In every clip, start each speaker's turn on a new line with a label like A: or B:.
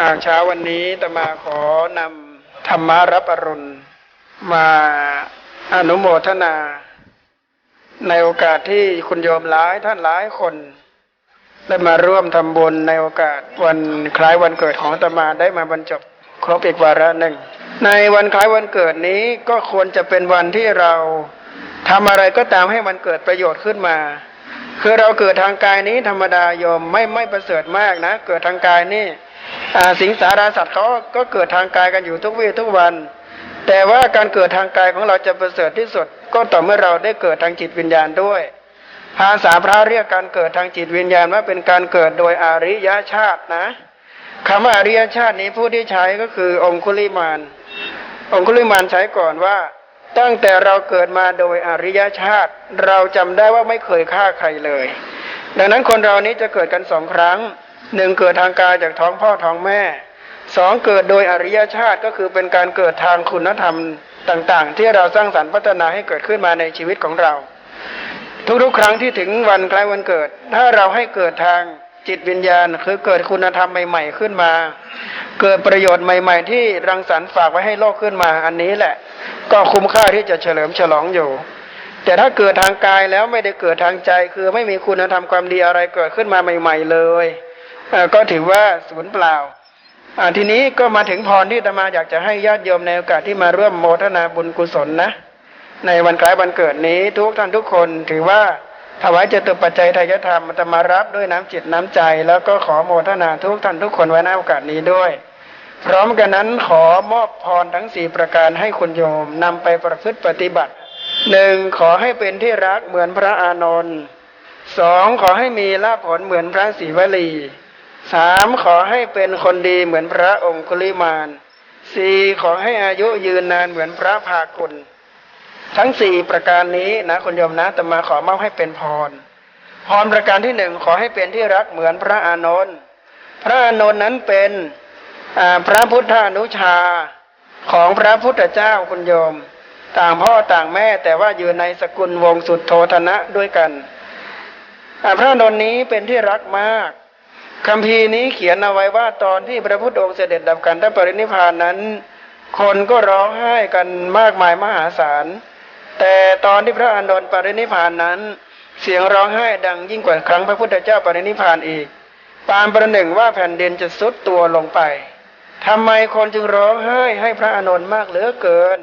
A: อาเช้าวันนี้ตมาขอนำธรรมารับอรุณ มาอนุโมทนา ในโอกาสที่คุณโยมหลายท่านหลายคนได้มาร่วมทำบุญในโอกาสวันคล้ายวันเกิดของตมาได้มาบรรจบครบอีกวาระหนึ่ง ในวันคล้ายวันเกิดนี้ก็ควรจะเป็นวันที่เราทำอะไรก็ตามให้มันเกิดประโยชน์ขึ้นมาคือเราเกิดทางกายนี้ธรรมดาโยมไม่ไม่ประเสริฐมากนะ เกิดทางกายนี่ สิงสาราสัตว์เขาก็เกิดทางกายกันอยู่ทุกวี่ทุกวัน แต่ว่าการเกิดทางกายของเราจะประเสริฐที่สุด ก็ต่อเมื่อเราได้เกิดทางจิตวิญญาณด้วย ภาษาพระเรียกการเกิดทางจิตวิญญาณว่าเป็นการเกิดโดยอริยชาตินะคำว่าอริยชาตินี้ผู้ที่ใช้ก็คือองคุลิมานองคุลิมานใช้ก่อนว่า ตั้งแต่เราเกิดมาโดยอริยชาติ เราจำได้ว่าไม่เคยฆ่าใครเลย ดังนั้นคนเรานี้จะเกิดกันสองครั้ง หนึ่งเกิดทางกายจากท้องพ่อท้องแม่สองเกิดโดยอริยชาติก็คือเป็นการเกิดทางคุณธรรมต่างๆ ที่เราสร้างสรรค์พัฒนาให้เกิดขึ้นมาในชีวิตของเรา ทุกๆครั้งที่ถึงวันคล้วันเกิด ถ้าเราให้เกิดทางจิตวิญญาณ คือเกิดคุณธรรมใหม่ ๆขึ้นมา เกิดประโยชน์ใหม่ ๆ ที่รังสรรค์ฝากไว้ให้โลกขึ้นมาอันนี้แหละ ก็คุ้มค่าที่จะเฉลิมฉลองอยู่ แต่ถ้าเกิดทางกายแล้วไม่ได้เกิดทางใจคือไม่มีคุณธรรมความดีอะไรเกิดขึ้นมาใหม่ ๆ เลย ก็ถือว่าสูญเปล่าทีนี้ก็มาถึงพรที่ตมาอยากจะให้ญาติโยมในโอกาสที่มาร่วมโมทนาบุญกุศลนะ ในวันคล้ายวันเกิดนี้ทุกท่านทุกคนถือว่าถวายเจตุปัจจัยทายธรรมตมารับด้วยน้ำจิตน้ำใจ แล้วก็ขอโมทนาทุกท่านทุกคนไว้ในโอกาสนี้ด้วย พร้อมกันนั้นขอมอบพรทั้งสี่ประการให้คุณโยมนำไปประพฤติปฏิบัติหนึ่งขอให้เป็นที่รักเหมือนพระอานนท์สองขอให้มีลาภผลเหมือนพระศรีวลี สามขอให้เป็นคนดีเหมือนพระองคุลิมานสี่ขอให้อายุยืนนานเหมือนพระภากุลทั้งสี่ประการนี้นะคุณโยมนะแต่มาขอมอบให้เป็นพร พรประการที่หนึ่งขอให้เป็นที่รักเหมือนพระอานนท์พระอานนท์นั้นเป็นพระพุทธานุชาของพระพุทธเจ้าคุณโยม ต่างพ่อต่างแม่แต่ว่าอยู่ในสกุลวงศ์สุดโทธนะด้วยกันพระอานนท์นี้เป็นที่รักมาก คำพีนี้เขียนเอาไว้ว่าตอนที่พระพุทธองค์เสด็จดับกันทปรินิพานนั้น คนก็ร้องไห้กันมากมายมหาศาล แต่ตอนที่พระอานนท์ปรินิพานนั้น เสียงร้องไห้ดังยิ่งกว่าครั้งพระพุทธเจ้าปรินิพานอีกปานประหนึ่งว่าแผ่นดินจะซุดตัวลงไปทำไมคนจึงร้องไห้ให้พระอานนท์มากเหลือเกิน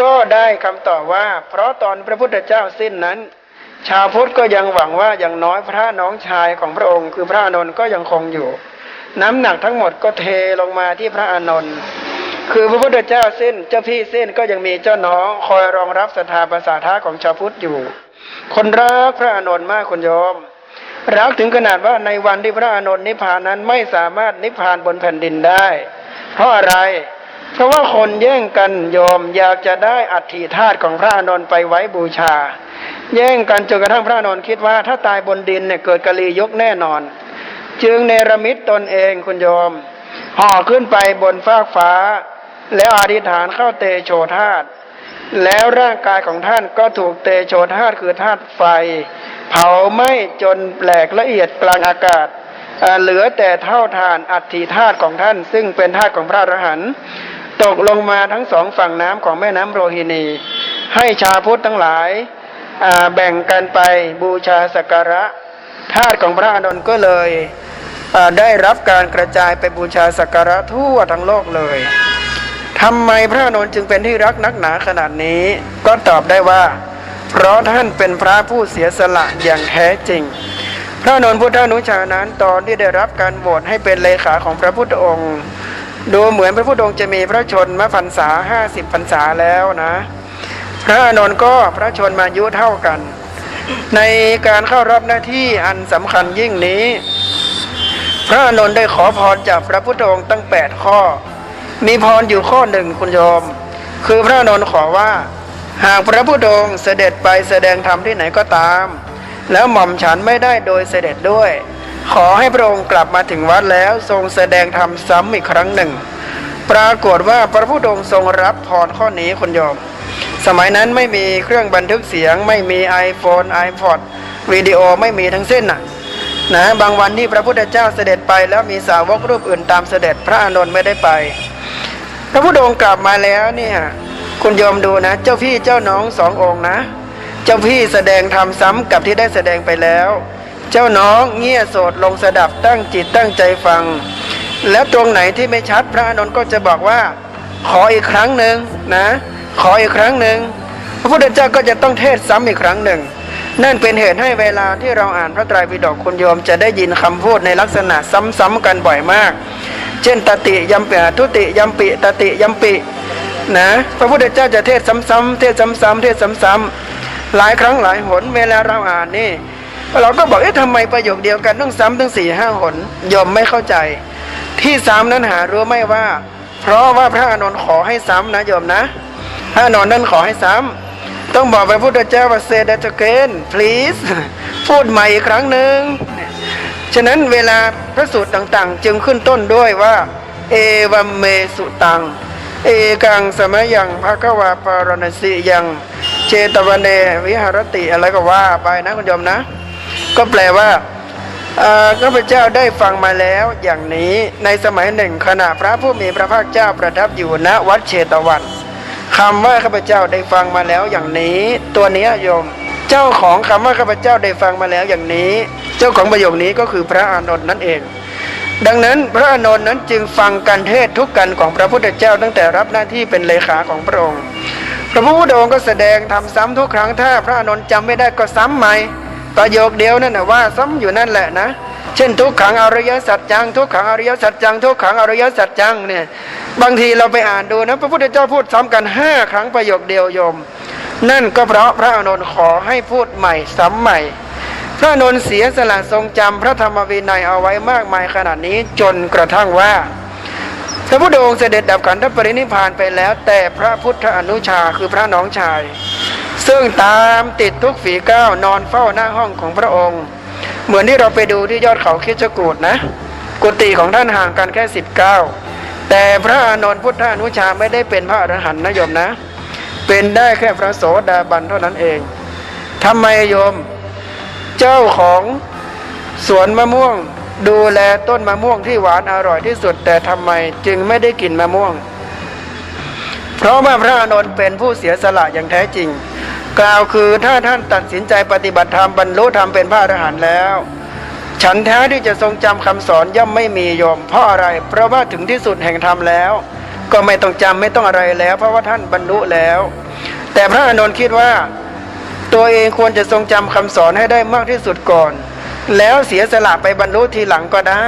A: ก็ได้คำตอบว่า เพราะตอนพระพุทธเจ้าสิ้นนั้น ชาวพุทธก็ยังหวังว่าอย่างน้อยพระน้องชายของพระองค์ คือพระอานนท์ก็ยังคงอยู่ น้ำหนักทั้งหมดก็เทลงมาที่พระอานนท์คือพระพุทธเจ้าสิ้นเจ้าพี่สิ้นก็ยังมีเจ้าน้องคอยรองรับศรัทธาภาษาท่าของชาวพุทธอยู่ คนรักพระอานนท์มากคุณโยมรักถึงขนาดว่าในวันที่พระอานนท์นิพพานนั้นไม่สามารถนิพพานบนแผ่นดินได้ เพราะอะไร เพราะว่าคนแย่งกันโยมอยากจะได้อัฐิธาตุของพระอานนท์ไปไว้บูชา แย่งกันจนกระทั่งพระนอนคิดว่า ถ้าตายบนดินเนี่ยเกิดกะลียกแน่นอน จึงเนรมิตตนเองคุณโยมห่อขึ้นไปบนฟากฟ้า แล้วอธิษฐานเข้าเตโชธาตแล้วร่างกายของท่านก็ถูกเตโชธาตคือธาตุไฟ เผาไหม้จนแหลกละเอียดกลางอากาศอ่าเหลือแต่เท่าทานอัฐิธาตุของท่าน ซึ่งเป็นธาตุของพระอรหันต์ตกลงมาทั้งสองฝั่งน้ำของแม่น้ำโรฮินี ให้ชาพุทธทั้งหลาย แบ่งกันไปบูชาสักการะธาตุของพระอานนท์ก็เลยได้รับการกระจายไปบูชาสักการะทั่วทั้งโลกเลยทำไมพระอานนท์จึงเป็นที่รักนักหนาขนาดนี้ ก็ตอบได้ว่า เพราะท่านเป็นพระผู้เสียสละอย่างแท้จริง พระอานนท์พุทธานุชานั้นตอนที่ได้รับการโหวตให้เป็นเลขาของพระพุทธองค์ ดูเหมือนพระพุทธองค์จะมีพระชนมพรรษาห้าสิบพรรษาแล้วนะ พระอานนท์ก็พระชนมายุเท่ากัน ในการเข้ารับหน้าที่อันสำคัญยิ่งนี้ พระอานนท์ได้ขอพรจากพระพุทธองค์ตั้งแปดข้อ มีพรอยู่ข้อหนึ่งคุณโยม คือพระอานนท์ขอว่า หากพระพุทธองค์เสด็จไปแสดงธรรมที่ไหนก็ตาม แล้วหม่อมฉันไม่ได้โดยเสด็จด้วย ขอให้พระองค์กลับมาถึงวัดแล้วทรงแสดงธรรมซ้ำอีกครั้งหนึ่ง ปรากฏว่าพระพุทธองค์ทรงรับพรข้อนี้คุณโยม สมัยนั้นไม่มีเครื่องบันทึกเสียง ไม่มี iPhone iPod วิดีโอไม่มีทั้งสิ้นน่ะนะบางวันที่พระพุทธเจ้าเสด็จไป แล้วมีสาวกรูปอื่นตามเสด็จพระอานนท์ไม่ได้ไป พระพุทธองค์กลับมาแล้วเนี่ยคุณโยมดูนะ เจ้าพี่เจ้าน้องสององค์นะ เจ้าพี่แสดงธรรมซ้ำกับที่ได้แสดงไปแล้ว เจ้าน้องเงี่ยโสดลงสดับตั้งจิตตั้งใจฟัง แล้วตรงไหนที่ไม่ชัดพระอานนท์ก็จะบอกว่า ขออีกครั้งหนึ่งนะ ขออีกครั้งหนึ่งพระพุทธเจ้าก็จะต้องเทศซ้ำอีกครั้งหนึ่ง นั่นเป็นเหตุให้เวลาที่เราอ่านพระไตรปิฎกคุณโยมจะได้ยินคำพูดในลักษณะซ้ำๆกันบ่อยมาก เช่นตติยัมปิทุติยัมปิตติยัมปินะพระพุทธเจ้าจะเทศซ้ำๆเทศซ้ำๆเทศซ้ำๆหลายครั้งหลายหนเวลาเราอ่านนี่เราก็บอกเอ๊ะทำไมประโยคเดียวกันต้องซ้ำถึงสี่ห้าหนโยมไม่เข้าใจ ที่ซ้ำนั้นหารู้ไหมว่า เพราะว่าพระอานนท์ขอให้ซ้ำนะโยมนะ พระอานอนนั้นขอให้ซ้ำต้องบอกพระพุทธเจ้าว่า say that again please พูดใหม่อีกครั้งหนึ่งฉะนั้นเวลาพระสูตรต่างๆ จึงขึ้นต้นด้วยว่า เอวัมเมสุตัง เอกังสมยังภะควาปารณสิยังเจตวันเนวิหารติอะไรก็ว่าไปนะคุณโยมนะ ก็แปลว่าอ่าข้าพเจ้าได้ฟังมาแล้วอย่างนี้ในสมัยหนึ่งขณะพระผู้มีพระภาคเจ้าประทับอยู่ณวัดเชตวัน คำว่าข้าพเจ้าได้ฟังมาแล้วอย่างนี้ ตัวนี้โยม เจ้าของคำว่าข้าพเจ้าได้ฟังมาแล้วอย่างนี้ เจ้าของประโยคนี้ก็คือพระอานนท์นั่นเอง ดังนั้นพระอานนท์นั้นจึงฟังการเทศทุกกันของพระพุทธเจ้าตั้งแต่รับหน้าที่เป็นเลขาของพระองค์พระพุทธองค์ก็แสดงทำซ้ำทุกครั้งถ้าพระอานนท์จำไม่ได้ก็ซ้ำใหม่ประโยคเดียวนั่นนะว่าซ้ำอยู่นั่นแหละนะ เช่นทุกขังอริยสัจจัง ทุกขังอริยสัจจัง ทุกขังอริยสัจจังเนี่ยบางทีเราไปอ่านดูนะพระพุทธเจ้าพูดซ้ำกันห้าครั้งประโยคเดียวโยม นั่นก็เพราะพระอานนท์ขอให้พูดใหม่ซ้ำใหม่ พระอานนท์เสียสละทรงจำพระธรรมวินัยเอาไว้มากมายขนาดนี้จนกระทั่งว่าพระพุทธองค์เสด็จดับขันธปรินิพานไปแล้ว แต่พระพุทธอนุชาคือพระน้องชาย ซึ่งตามติดทุกฝีก้าวนอนเฝ้าหน้าห้องของพระองค์ เหมือนที่เราไปดูที่ยอดเขาคิดจกูดนะ กุฏิของท่านห่างกันแค่สิบเก้าแต่พระอานนท์พุทธอนุชาไม่ได้เป็นพระอรหันต์นะโยมนะ เป็นได้แค่พระโสดาบันเท่านั้นเองทำไมโยม เจ้าของสวนมะม่วงดูแลต้นมะม่วงที่หวานอร่อยที่สุด แต่ทำไมจึงไม่ได้กินมะม่วง เพราะว่าพระอานนท์เป็นผู้เสียสละอย่างแท้จริง กล่าวคือถ้าท่านตัดสินใจปฏิบัติธรรมบรรลุธรรมเป็นพระอรหันต์แล้ว ฉันแท้ที่จะทรงจำคำสอนย่อมไม่มีโยมเพราะอะไร เพราะว่าถึงที่สุดแห่งธรรมแล้ว ก็ไม่ต้องจำไม่ต้องอะไรแล้ว เพราะว่าท่านบรรลุแล้ว แต่พระอานนท์คิดว่า ตัวเองควรจะทรงจำคำสอนให้ได้มากที่สุดก่อน แล้วเสียสละไปบรรลุทีหลังก็ได้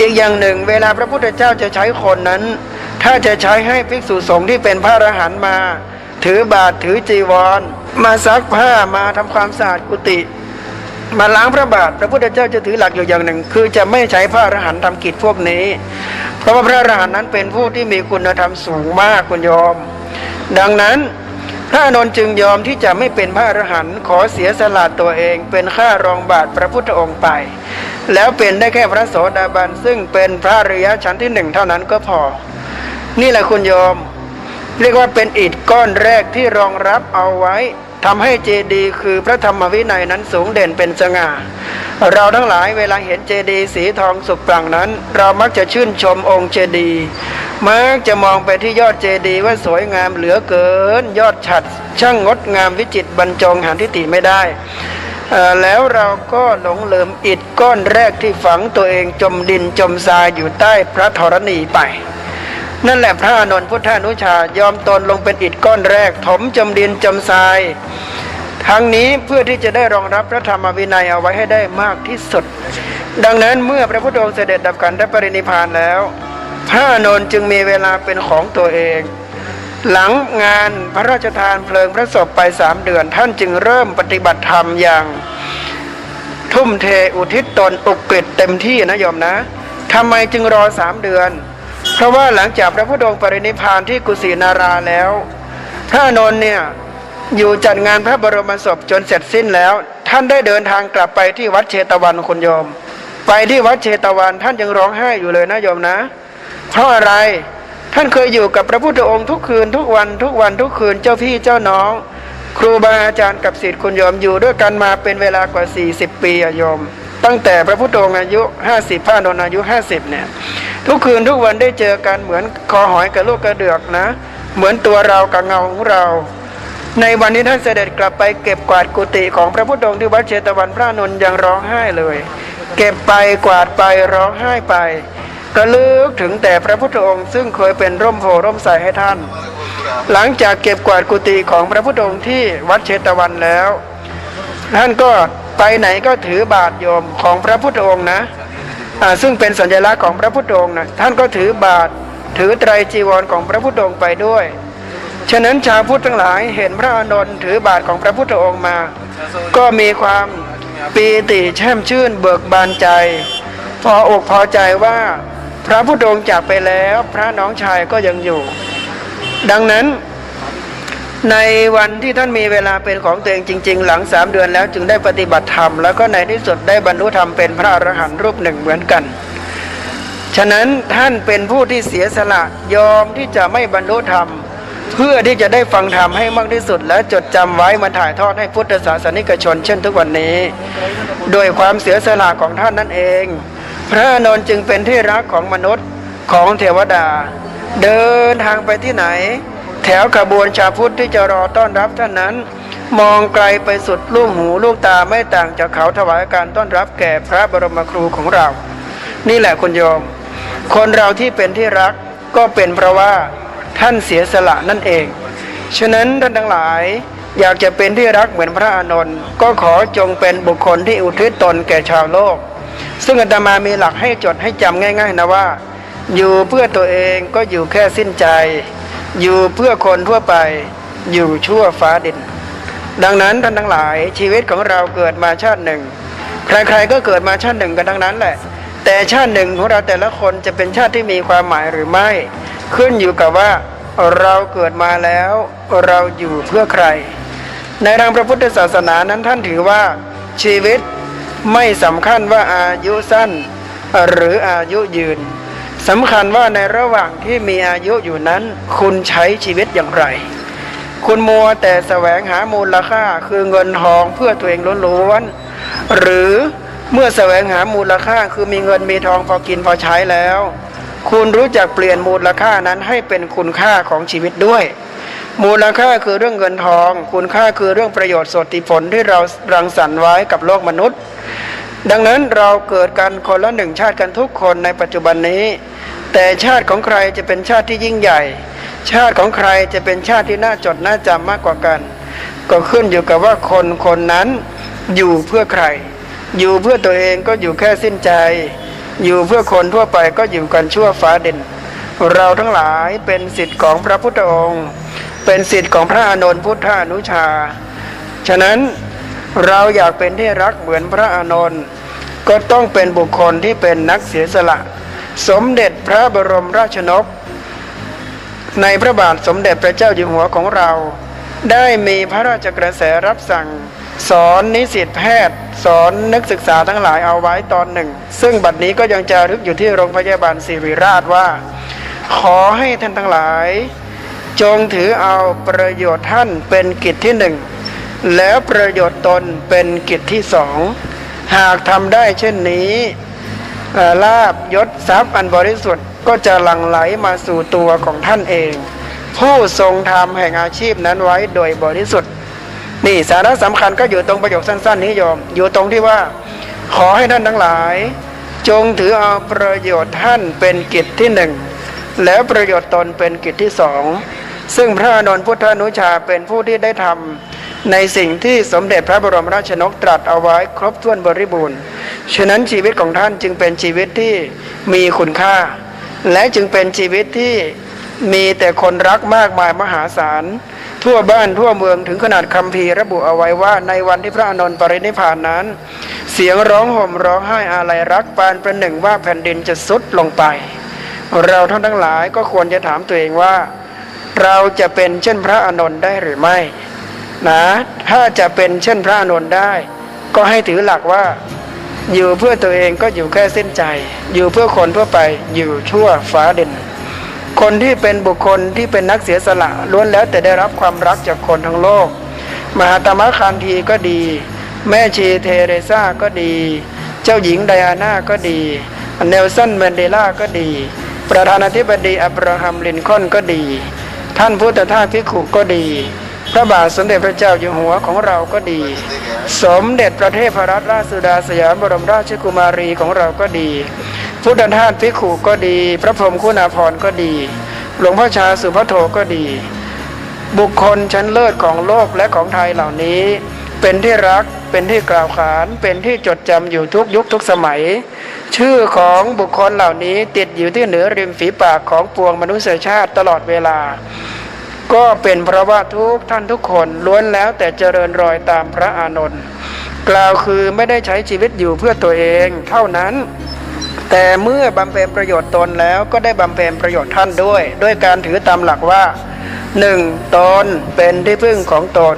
A: อีกอย่างหนึ่งเวลาพระพุทธเจ้าจะใช้คนนั้น ถ้าจะใช้ให้ภิกษุสงฆ์ที่เป็นพระอรหันต์มา ถือบาตรถือจีวร มาซักผ้ามาทำความสะอาดกุฏิมาล้างพระบาทพระพุทธเจ้าจะถือหลักอยู่อย่างหนึ่ง คือจะไม่ใช้พระอรหันต์ทำกิจพวกนี้ เพราะว่าพระอรหันต์นั้นเป็นผู้ที่มีคุณธรรมสูงมากคุณโยมดังนั้นพระนนจึงยอมที่จะไม่เป็นพระอรหันต์ขอเสียสละตัวเอง เป็นข้ารองบาทพระพุทธองค์ไป แล้วเป็นได้แค่พระโสดาบันซึ่งเป็นพระริยชั้นที่หนึ่งเท่านั้นก็พอ นี่แหละคุณโยม เรียกว่าเป็นอิฐก้อนแรกที่รองรับเอาไว้ทำให้เจดีย์คือพระธรรมวินัยนั้นสูงเด่นเป็นสง่า เราทั้งหลายเวลาเห็นเจดีย์สีทองสุกปรังนั้น เรามักจะชื่นชมองค์เจดีย์มักจะมองไปที่ยอดเจดีย์ว่าสวยงามเหลือเกิน ยอดฉัดช่างงดงามวิจิตรบรรจงหาทิฏฐิไม่ได้แล้วเราก็หลงลืมอิฐก้อนแรกที่ฝังตัวเองจมดินจมทรายอยู่ใต้พระธรณีไป นั่นแหละพระอานนท์พุทธานุชายอมตนลงเป็นอิฐก้อนแรก ถมจมดินจมทราย ทั้งนี้เพื่อที่จะได้รองรับพระธรรมวินัยเอาไว้ให้ได้มากที่สุด ดังนั้นเมื่อพระพุทธองค์เสด็จดับขันธปรินิพานแล้ว พระอานนท์จึงมีเวลาเป็นของตัวเอง หลังงานพระราชทานเพลิงพระศพไปสามเดือน ท่านจึงเริ่มปฏิบัติธรรมอย่างทุ่มเทอุทิศตนอุกฤษเต็มที่นะโยมนะทำไมจึงรอสามเดือน เพราะว่าหลังจากพระพุทธองค์ปรินิพานที่กุสินาราแล้ว พระอานนท์เนี่ยอยู่จัดงานพระบรมศพจนเสร็จสิ้นแล้ว ท่านได้เดินทางกลับไปที่วัดเชตวันคุณโยม ไปที่วัดเชตวันท่านยังร้องไห้อยู่เลยนะโยมนะ เพราะอะไรท่านเคยอยู่กับพระพุทธองค์ทุกคืนทุกวันทุกวันทุกคืนเจ้าพี่เจ้าน้อง ครูบาอาจารย์กับศิษย์คุณโยมอยู่ด้วยกันมาเป็นเวลากว่า 40 ปีอะโยม ตั้งแต่พระพุทธองค์อายุห้าสิบพระนนท์อายุห้าสิบเนี่ย ทุกคืนทุกวันได้เจอกันเหมือนคอหอยกับลูกกระเดือกนะ เหมือนตัวเรากับเงาของเรา ในวันนี้ท่านเสด็จกลับไปเก็บกวาดกุฏิของพระพุทธองค์ที่วัดเชตวันพระนนท์ยังร้องไห้เลย เก็บไปกวาดไปร้องไห้ไประลึกถึงแต่พระพุทธองค์ซึ่งเคยเป็นร่มโพร่มใสให้ท่าน หลังจากเก็บกวาดกุฏิของพระพุทธองค์ที่วัดเชตวันแล้ว ท่านก็ไปไหนก็ถือบาทโยมของพระพุทธองค์นะ ซึ่งเป็นสัญลักษณ์ของพระพุทธองค์นะท่านก็ถือบาทถือไตรจีวรของพระพุทธองค์ไปด้วย ฉะนั้นชาวพุทธทั้งหลายเห็นพระอานนท์ถือบาทของพระพุทธองค์มา ก็มีความปีติแช่มชื่นเบิกบานใจ พออกพอใจว่าพระพุทธองค์จากไปแล้ว พระน้องชายก็ยังอยู่ ดังนั้น ในวันที่ท่านมีเวลาเป็นของตัวเองจริง ๆ หลังสามเดือนแล้วจึงได้ปฏิบัติธรรม แล้วก็ในที่สุดได้บรรลุธรรมเป็นพระอรหันต์รูปหนึ่งเหมือนกัน ฉะนั้นท่านเป็นผู้ที่เสียสละยอมที่จะไม่บรรลุธรรม เพื่อที่จะได้ฟังธรรมให้มากที่สุด และจดจำไว้มาถ่ายทอดให้พุทธศาสนิกชน เช่นทุกวันนี้ โดยความเสียสละของท่านนั่นเอง พระนนจึงเป็นที่รักของมนุษย์ของเทวดา เดินทางไปที่ไหน แถวขบวนชาวพุทธที่จะรอต้อนรับท่านนั้น มองไกลไปสุดลูกหูลูกตาไม่ต่างจากเขาถวายการต้อนรับแก่พระบรมครูของเรา นี่แหละคุณโยม คนเราที่เป็นที่รักก็เป็นเพราะว่าท่านเสียสละนั่นเอง ฉะนั้นท่านทั้งหลายอยากจะเป็นที่รักเหมือนพระอานนท์ก็ขอจงเป็นบุคคลที่อุทิศตนแก่ชาวโลก ซึ่งอาตมามีหลักให้จดให้จำง่าย ๆ นะว่า อยู่เพื่อตัวเองก็อยู่แค่สิ้นใจ อยู่เพื่อคนทั่วไปอยู่ชั่วฟ้าดิน ดังนั้นท่านทั้งหลายชีวิตของเราเกิดมาชาติหนึ่ง ใครๆก็เกิดมาชาติหนึ่งกันทั้งนั้นแหละ แต่ชาติหนึ่งของเราแต่ละคนจะเป็นชาติที่มีความหมายหรือไม่ ขึ้นอยู่กับว่าเราเกิดมาแล้วเราอยู่เพื่อใคร ในทางพระพุทธศาสนานั้นท่านถือว่าชีวิตไม่สำคัญว่าอายุสั้น หรืออายุยืน สำคัญว่าในระหว่างที่มีอายุอยู่นั้น คุณใช้ชีวิตอย่างไร คุณมัวแต่แสวงหามูลค่าคือเงินทองเพื่อตัวเองล้วนๆหรือเมื่อแสวงหามูลค่าคือมีเงินมีทองพอกินพอใช้แล้ว คุณรู้จักเปลี่ยนมูลค่านั้นให้เป็นคุณค่าของชีวิตด้วย มูลค่าคือเรื่องเงินทอง คุณค่าคือเรื่องประโยชน์สติผลที่เรารังสรรค์ไว้กับโลกมนุษย์ ดังนั้นเราเกิดกันคนละหนึ่งชาติกันทุกคนในปัจจุบันนี้ แต่ชาติของใครจะเป็นชาติที่ยิ่งใหญ่ ชาติของใครจะเป็นชาติที่น่าจดน่าจำมากกว่ากัน ก็ขึ้นอยู่กับว่าคนคนนั้นอยู่เพื่อใคร อยู่เพื่อตัวเองก็อยู่แค่สิ้นใจ อยู่เพื่อคนทั่วไปก็อยู่กันชั่วฟ้าเด่น เราทั้งหลายเป็นสิทธิ์ของพระพุทธองค์ เป็นสิทธิ์ของพระอานนท์พุทธานุชา ฉะนั้น เราอยากเป็นที่รักเหมือนพระอานนท์ก็ต้องเป็นบุคคลที่เป็นนักเสียสละ สมเด็จพระบรมราชนก ในพระบาทสมเด็จพระเจ้าอยู่หัวของเรา ได้มีพระราชกระแสรับสั่ง สอนนิสิตแพทย์ สอนนักศึกษาทั้งหลายเอาไว้ตอนหนึ่ง ซึ่งบัดนี้ก็ยังจารึกอยู่ที่โรงพยาบาลศิริราชว่า ขอให้ท่านทั้งหลาย จงถือเอาประโยชน์ท่านเป็นกิจที่หนึ่ง แล้วประโยชน์ตนเป็นกิจที่สอง หากทำได้เช่นนี้ลาบยศทรัพย์อันบริสุทธิ์ก็จะหลั่งไหลมาสู่ตัวของท่านเอง ผู้ทรงทำแห่งอาชีพนั้นไว้โดยบริสุทธิ์ นี่สาระสำคัญก็อยู่ตรงประโยคสั้น ๆ นี้โยม อยู่ตรงที่ว่า ขอให้ท่านทั้งหลาย จงถือเอาประโยชน์ท่านเป็นกิจที่หนึ่งแล้วประโยชน์ตนเป็นกิจที่สองซึ่งพระอนนทพุทธานุชาเป็นผู้ที่ได้ทำ ในสิ่งที่สมเด็จพระบรมราชนกตรัสเอาไว้ครบถ้วนบริบูรณ์ ฉะนั้นชีวิตของท่านจึงเป็นชีวิตที่มีคุณค่า และจึงเป็นชีวิตที่มีแต่คนรักมากมายมหาศาล ทั่วบ้านทั่วเมืองถึงขนาดคำพีระบุเอาไว้ว่าในวันที่พระอนนท์ปรินิพานนั้น เสียงร้องห่มร้องไห้อาลัยรักปานประหนึ่งว่าแผ่นดินจะสุดลงไป เราท่านทั้งหลายก็ควรจะถามตัวเองว่า เราจะเป็นเช่นพระอนนท์ได้หรือไม่ นะถ้าจะเป็นเช่นพระอานนท์ได้ ก็ให้ถือหลักว่า อยู่เพื่อตัวเองก็อยู่แค่เส้นใจ อยู่เพื่อคนทั่วไปอยู่ชั่วฟ้าเด่น คนที่เป็นบุคคลที่เป็นนักเสียสละล้วนแล้วแต่ได้รับความรักจากคนทั้งโลก มหาตมะคานทีก็ดี แม่ชีเทเรซาก็ดี เจ้าหญิงไดอาน่าก็ดีเนลสันแมนเดลาก็ดี ประธานาธิบดีอับราฮัมลินคอนก็ดี ท่านพุทธทาสพิขุก็ดี พระบาทสมเด็จพระเจ้าอยู่หัวของเราก็ดี สมเด็จพระเทพรัตนราชสุดาสยามบรมราชกุมารีของเราก็ดี พุทธทาสพิขุก็ดี พระพรหมคุณาภรณ์ก็ดี หลวงพ่อชาสุพโทก็ดี บุคคลชั้นเลิศของโลกและของไทยเหล่านี้ เป็นที่รักเป็นที่กล่าวขานเป็นที่จดจำอยู่ทุกยุคทุกสมัย ชื่อของบุคคลเหล่านี้ติดอยู่ที่เหนือริมฝีปากของปวงมนุษยชาติตลอดเวลา ก็เป็นเพราะว่าทุกท่านทุกคนล้วนแล้วแต่เจริญรอยตามพระอานนท์กล่าวคือไม่ได้ใช้ชีวิตอยู่เพื่อตัวเองเท่านั้น แต่เมื่อบำเพ็ญประโยชน์ตนแล้วก็ได้บำเพ็ญประโยชน์ท่านด้วย ด้วยการถือตามหลักว่าหนึ่งตนเป็นที่พึ่งของตน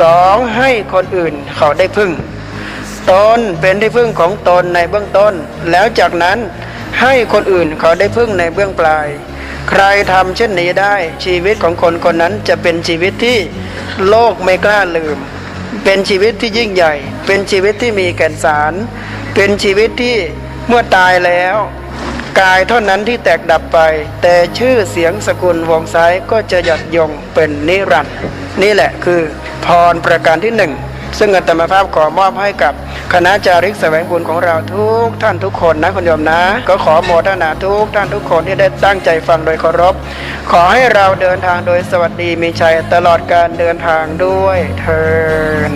A: สองให้คนอื่นเขาได้พึ่ง ตนเป็นที่พึ่งของตนในเบื้องต้น แล้วจากนั้นให้คนอื่นเขาได้พึ่งในเบื้องปลาย ใครทำเช่นนี้ได้ ชีวิตของคนคนนั้นจะเป็นชีวิตที่โลกไม่กล้าลืม เป็นชีวิตที่ยิ่งใหญ่ เป็นชีวิตที่มีแก่นสาร เป็นชีวิตที่เมื่อตายแล้วกายเท่านั้นที่แตกดับไป แต่ชื่อเสียงสกุลวงซ้ายก็จะหยัดยงเป็นนิรันดร์นี่แหละคือพรประการที่หนึ่ง ซึ่งอัตมาภาพขอมอบให้กับคณะจาริกแสวงบุญของเราทุกท่านทุกคนนะคุณโยมนะ ก็ขอโมทนาทุกท่านทุกคนที่ได้ตั้งใจฟังโดยเคารพ ขอให้เราเดินทางโดยสวัสดีมีชัยตลอดการเดินทางด้วยเทิน